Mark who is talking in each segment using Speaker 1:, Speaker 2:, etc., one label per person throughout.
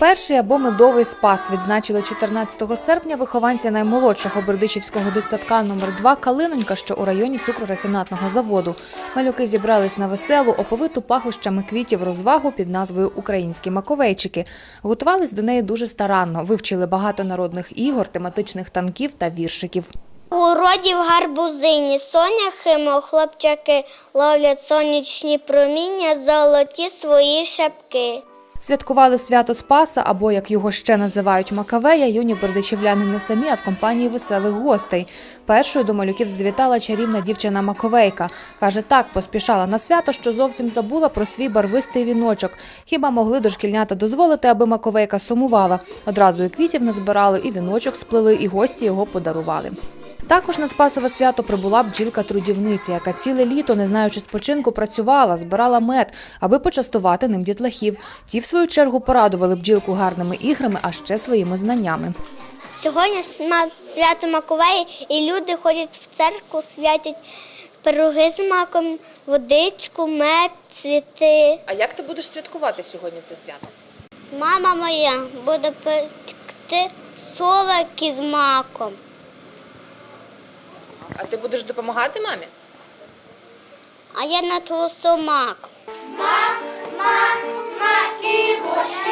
Speaker 1: Перший або медовий спас відзначили 14 серпня вихованці наймолодшого Бердичівського дитсадка номер 2 Калинонька, що у районі цукрорафінатного заводу. Малюки зібрались на веселу, оповиту пахощами квітів розвагу під назвою Українські маковейчики. Готувались до неї дуже старанно, вивчили багато народних ігор, тематичних танків та віршиків.
Speaker 2: У роді в гарбузині соняхи, мов хлопчаки ловлять сонячні проміння, золоті свої шапки.
Speaker 1: Святкували свято Спаса, або як його ще називають Макавея, юні бердичівляни не самі, а в компанії веселих гостей. Першою до малюків звітала чарівна дівчина Маковейка. Каже, так поспішала на свято, що зовсім забула про свій барвистий віночок. Хіба могли дошкільнята дозволити, аби Маковейка сумувала? Одразу і квітів назбирали, і віночок сплели, і гості його подарували. Також на Спасове свято прибула бджілка-трудівниця, яка ціле літо, не знаючи спочинку, працювала, збирала мед, аби почастувати ним дітлахів. Ті, в свою чергу, порадували бджілку гарними іграми, а ще своїми знаннями.
Speaker 2: Сьогодні свято Маковеї, і люди ходять в церкву, святять пироги з маком, водичку, мед, цвіти.
Speaker 1: А як ти будеш святкувати сьогодні це свято?
Speaker 2: Мама моя буде пекти совики з маком.
Speaker 1: А ти будеш допомагати мамі?
Speaker 2: А я на толсту мак.
Speaker 3: мак, мак і Козачок,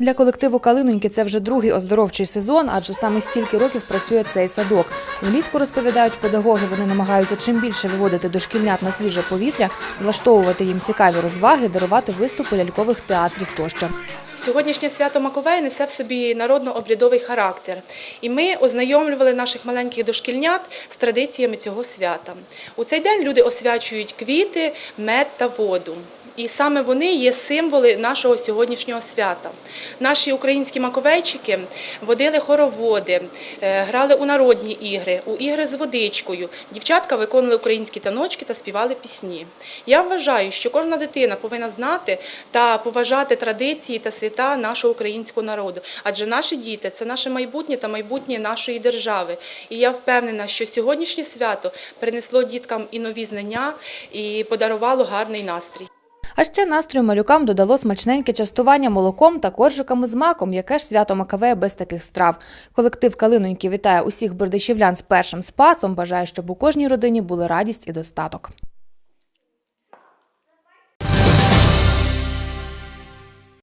Speaker 1: Для колективу Калиноньки це вже другий оздоровчий сезон, адже саме стільки років працює цей садок. Влітку розповідають педагоги, вони намагаються чим більше виводити дошкільнят на свіже повітря, влаштовувати їм цікаві розваги, дарувати виступи лялькових театрів тощо.
Speaker 4: Сьогоднішнє свято Маковей несе в собі народно-обрядовий характер, і ми ознайомлювали наших маленьких дошкільнят з традиціями цього свята. У цей день люди освячують квіти, мед та воду. І саме вони є символи нашого сьогоднішнього свята. Наші українські маковейчики водили хороводи, е, грали у народні ігри, у ігри з водичкою. Дівчатка виконували українські таночки та співали пісні. Я вважаю, що кожна дитина повинна знати та поважати традиції та свята нашого українського народу. Адже наші діти це наше майбутнє та майбутнє нашої держави. І я впевнена, що сьогоднішнє свято принесло діткам і нові знання, і подарувало гарний настрій.
Speaker 1: А ще настрою малюкам додало смачненьке частування молоком та коржиками з маком, яке ж свято Макавея без таких страв. Колектив Калиноньки вітає усіх бердичівлян з першим спасом. Бажає, щоб у кожній родині були радість і достаток.